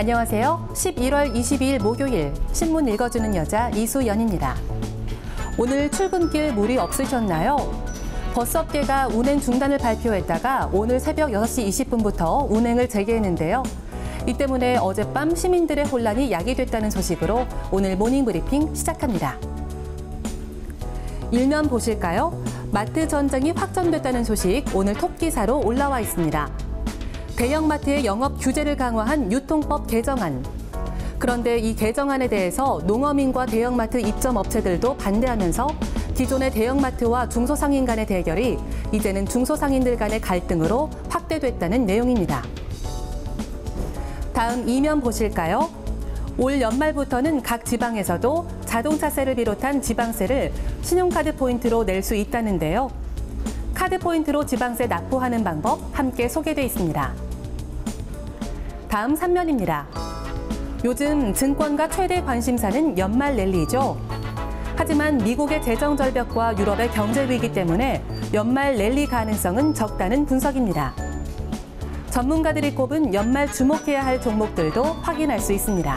안녕하세요. 11월 22일 목요일 신문 읽어주는 여자 이수연입니다. 오늘 출근길 물이 없으셨나요? 버스업계가 운행 중단을 발표했다가 오늘 새벽 6시 20분부터 운행을 재개했는데요. 이 때문에 어젯밤 시민들의 혼란이 야기됐다는 소식으로 오늘 모닝 브리핑 시작합니다. 일면 보실까요? 마트 전쟁이 확전됐다는 소식 오늘 톱 기사로 올라와 있습니다. 대형마트의 영업 규제를 강화한 유통법 개정안. 그런데 이 개정안에 대해서 농어민과 대형마트 입점업체들도 반대하면서 기존의 대형마트와 중소상인 간의 대결이 이제는 중소상인들 간의 갈등으로 확대됐다는 내용입니다. 다음 이면 보실까요? 올 연말부터는 각 지방에서도 자동차세를 비롯한 지방세를 신용카드 포인트로 낼 수 있다는데요. 카드 포인트로 지방세 납부하는 방법 함께 소개돼 있습니다. 다음 3면입니다. 요즘 증권가 최대 관심사는 연말 랠리죠. 하지만 미국의 재정 절벽과 유럽의 경제 위기 때문에 연말 랠리 가능성은 적다는 분석입니다. 전문가들이 꼽은 연말 주목해야 할 종목들도 확인할 수 있습니다.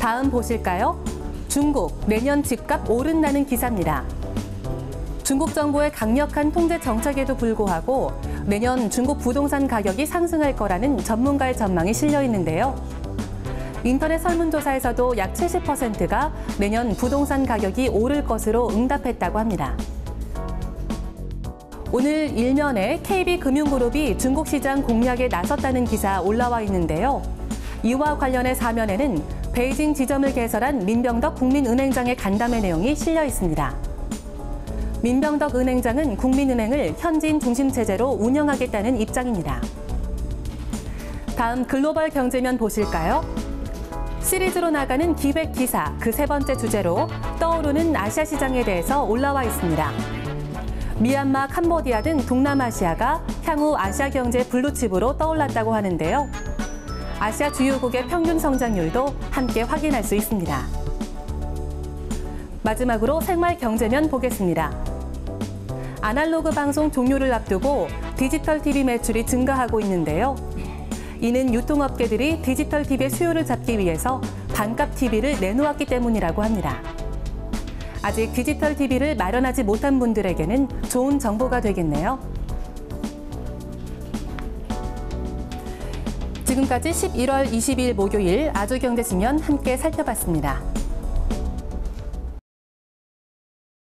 다음 보실까요? 중국 내년 집값 오른다는 기사입니다. 중국 정부의 강력한 통제 정책에도 불구하고 내년 중국 부동산 가격이 상승할 거라는 전문가의 전망이 실려 있는데요. 인터넷 설문조사에서도 약 70%가 내년 부동산 가격이 오를 것으로 응답했다고 합니다. 오늘 일면에 KB금융그룹이 중국 시장 공략에 나섰다는 기사 올라와 있는데요. 이와 관련해 사면에는 베이징 지점을 개설한 민병덕 국민은행장의 간담회 내용이 실려 있습니다. 민병덕 은행장은 국민은행을 현지인 중심 체제로 운영하겠다는 입장입니다. 다음 글로벌 경제면 보실까요? 시리즈로 나가는 기획 기사 그 세 번째 주제로 떠오르는 아시아 시장에 대해서 올라와 있습니다. 미얀마, 캄보디아 등 동남아시아가 향후 아시아 경제 블루칩으로 떠올랐다고 하는데요. 아시아 주요국의 평균 성장률도 함께 확인할 수 있습니다. 마지막으로 생활 경제면 보겠습니다. 아날로그 방송 종료를 앞두고 디지털 TV 매출이 증가하고 있는데요. 이는 유통업계들이 디지털 TV의 수요를 잡기 위해서 반값 TV를 내놓았기 때문이라고 합니다. 아직 디지털 TV를 마련하지 못한 분들에게는 좋은 정보가 되겠네요. 지금까지 11월 22일 목요일 아주경제지면 함께 살펴봤습니다.